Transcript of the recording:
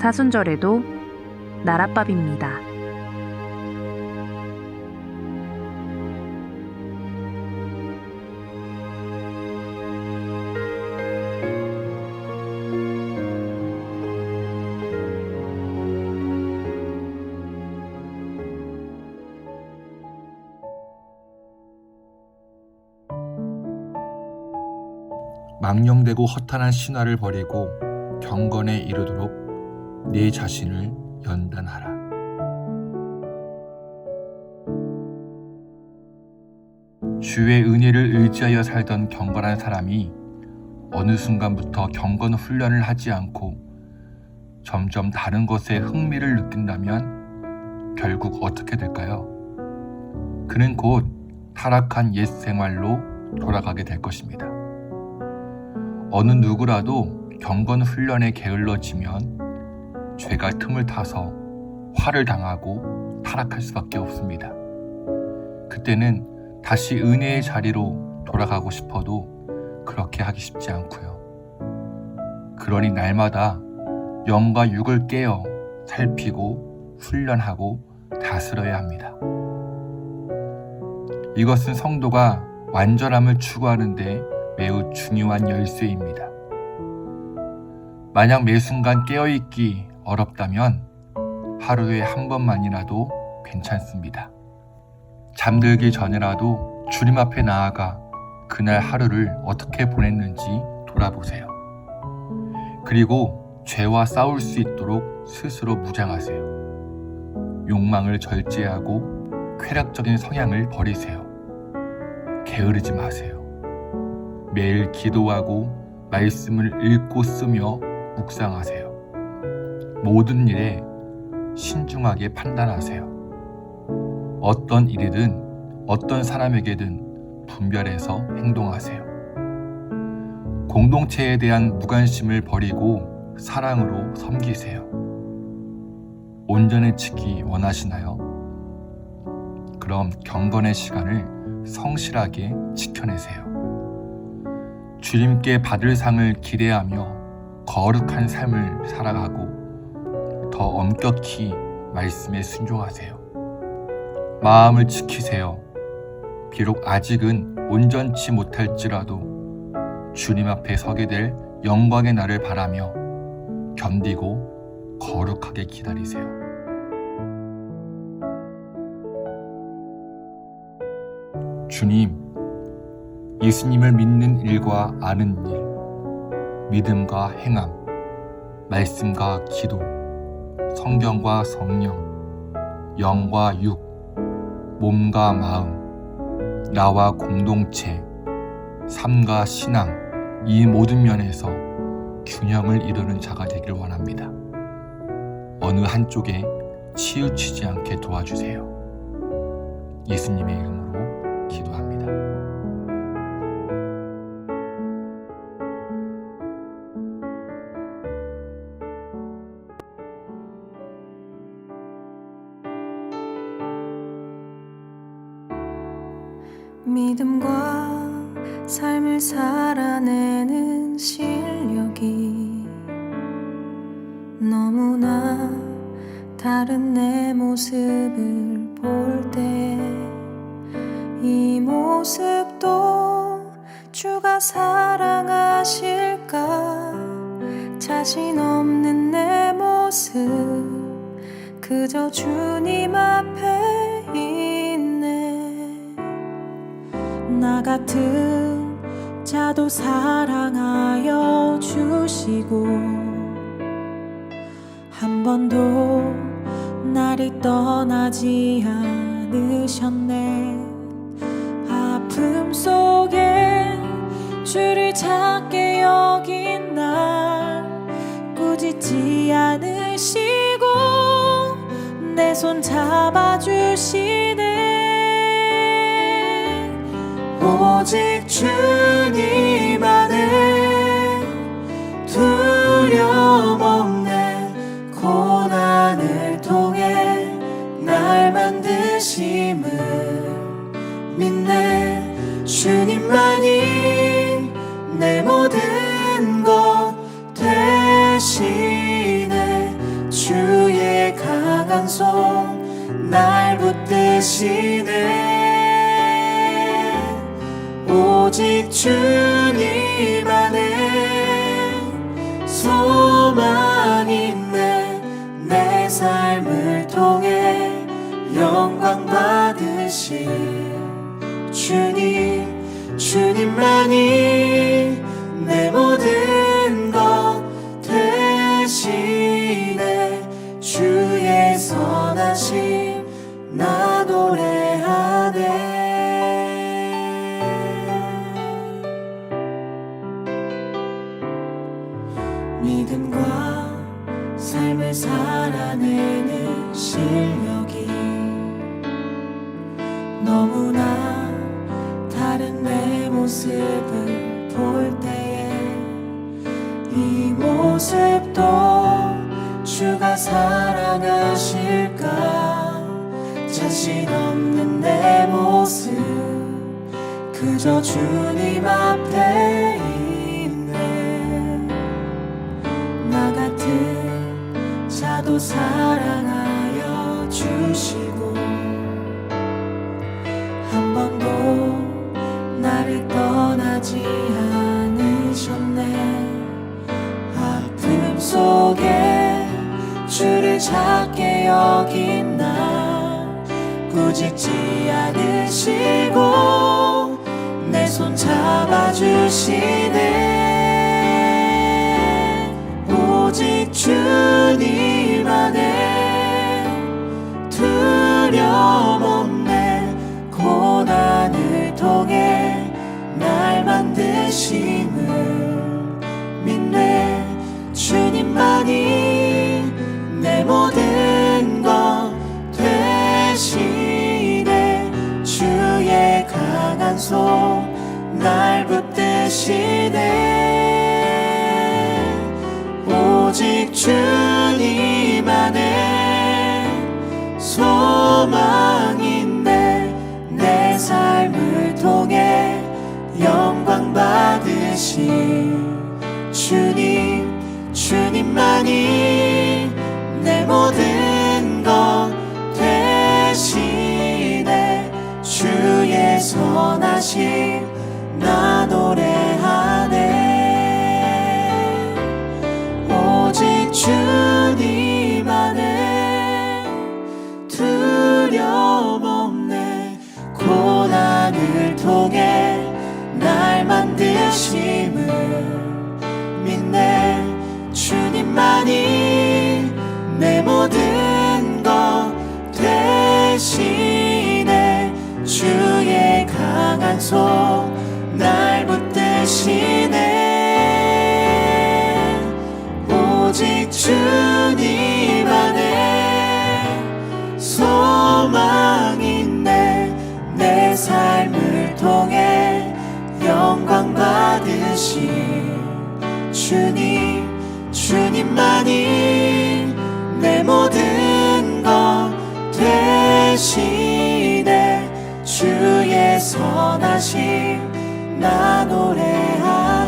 사순절에도 나랏밥입니다. 망령되고 허탄한 신화를 버리고 경건에 이르도록 네 자신을 연단하라. 주의 은혜를 의지하여 살던 경건한 사람이 어느 순간부터 경건 훈련을 하지 않고 점점 다른 것에 흥미를 느낀다면 결국 어떻게 될까요? 그는 곧 타락한 옛 생활로 돌아가게 될 것입니다. 어느 누구라도 경건 훈련에 게을러지면 죄가 틈을 타서 화를 당하고 타락할 수밖에 없습니다. 그때는 다시 은혜의 자리로 돌아가고 싶어도 그렇게 하기 쉽지 않고요. 그러니 날마다 영과 육을 깨어 살피고 훈련하고 다스려야 합니다. 이것은 성도가 완전함을 추구하는데 매우 중요한 열쇠입니다. 만약 매 순간 깨어있기 어렵다면 하루에 한 번만이라도 괜찮습니다. 잠들기 전에라도 주님 앞에 나아가 그날 하루를 어떻게 보냈는지 돌아보세요. 그리고 죄와 싸울 수 있도록 스스로 무장하세요. 욕망을 절제하고 쾌락적인 성향을 버리세요. 게으르지 마세요. 매일 기도하고 말씀을 읽고 쓰며 묵상하세요. 모든 일에 신중하게 판단하세요. 어떤 일이든 어떤 사람에게든 분별해서 행동하세요. 공동체에 대한 무관심을 버리고 사랑으로 섬기세요. 온전해지기 원하시나요? 그럼 경건의 시간을 성실하게 지켜내세요. 주님께 받을 상을 기대하며 거룩한 삶을 살아가고 더 엄격히 말씀에 순종하세요. 마음을 지키세요. 비록 아직은 온전치 못할지라도 주님 앞에 서게 될 영광의 날을 바라며 견디고 거룩하게 기다리세요. 주님, 예수님을 믿는 일과 아는 일, 믿음과 행함, 말씀과 기도, 성경과 성령, 영과 육, 몸과 마음, 나와 공동체, 삶과 신앙, 이 모든 면에서 균형을 이루는 자가 되길 원합니다. 어느 한쪽에 치우치지 않게 도와주세요. 예수님의 이름으로 믿음과 삶을 살아내는 실력이 너무나 다른 내 모습을 볼 때 이 모습도 주가 사랑하실까? 자신 없는 내 모습 그저 주님 앞에 나 같은 자도 사랑하여 주시고 한 번도 나를 떠나지 않으셨네. 아픔 속에 주를 찾게 여긴 날 꾸짖지 않으시고 내 손 잡아주시네 오직 주님 안에 두려움 없는 고난을 통해 날 만드심을 믿네. 주님만이 내 모든 것 대신에 주의 강한 손 날 붙드시네. 오직 주님 안에 소망 있네 내 삶을 통해 영광 받으실 주님 주님만이 모습을 볼 때에 이 모습도 주가 사랑하실까? 자신 없는 내 모습 그저 주님 앞에 있네. 나 같은 자도 사랑하여 주시고 한 번도 떠나지 않으셨네. 아픔 속에 주를 찾게 여긴 나. 꾸짖지 않으시고 내 손 잡아주시네 주님 주님만이 만드심을 받으신 주님 주님만이 내 모든 것 대신에 주의 선하심 나 노래하